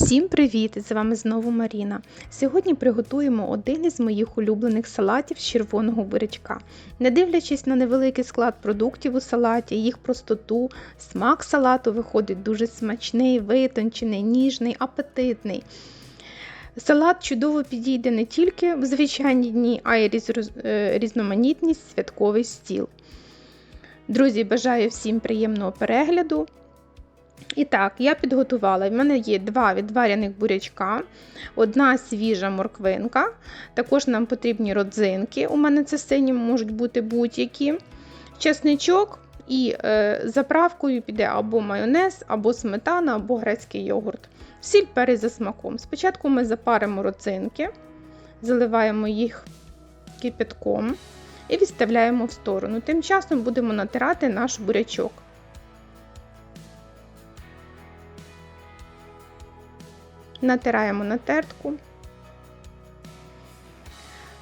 Всім привіт! З вами знову Маріна. Сьогодні приготуємо один із моїх улюблених салатів з червоного бурячка. Не дивлячись на невеликий склад продуктів у салаті, їх простоту, смак салату виходить дуже смачний, витончений, ніжний, апетитний. Салат чудово підійде не тільки в звичайні дні, а й е, різноманітність святковий стіл. Друзі, бажаю всім приємного перегляду. І так, я підготувала. В мене є два відваряних бурячка, одна свіжа морквинка. Також нам потрібні родзинки. У мене це сині можуть бути будь-які. Чесничок і е, заправкою піде або майонез, або сметана, або грецький йогурт. Сіль перець за смаком. Спочатку ми запаримо родзинки, заливаємо їх кипятком і відставляємо в сторону. Тим часом будемо натирати наш бурячок. Натираємо на тертку.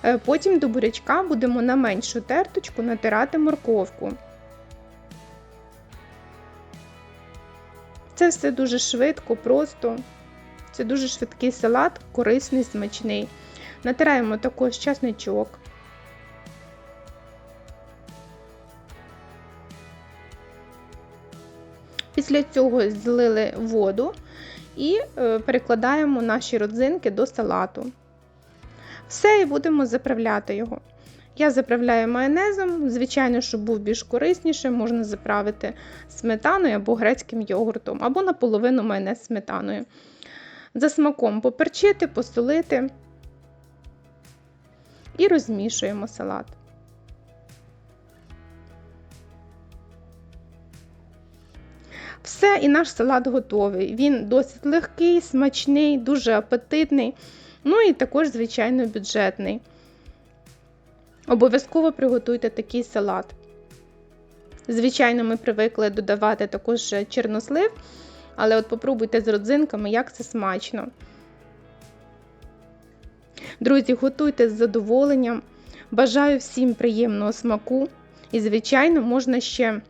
Е, Потім до бурячка будемо на меншу терточку натирати морковку. Це все дуже швидко, просто. Це дуже швидкий салат, корисний, смачний. Натираємо також часничок. Після цього злили воду і е, перекладаємо наші родзинки до салату. Все, і будемо заправляти його. Я заправляю майонезом, звичайно, щоб був більш корисніше, можна заправити сметаною або грецьким йогуртом, або наполовину майонез сметаною. За смаком поперчити, посолити і розмішуємо салат. Все, і наш салат готовий. Він досить легкий, смачний, дуже апетитний, ну і також, звичайно, бюджетний. Обов'язково приготуйте такий салат. Звичайно, ми привикли додавати також чорнослив, але от попробуйте з родзинками, як це смачно. Друзі, готуйте з задоволенням. Бажаю всім приємного смаку. І, звичайно, можна ще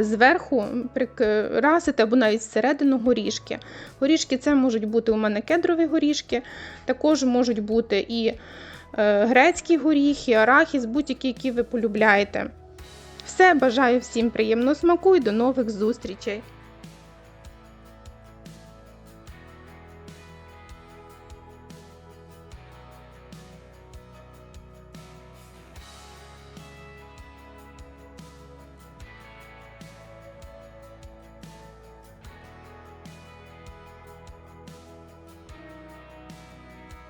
зверху прикрасити або навіть всередину горішки. Горішки це можуть бути у мене кедрові горішки, також можуть бути і е, грецькі горіхи, арахіс, будь-які, які ви полюбляєте. Все, бажаю всім приємного смаку і до нових зустрічей!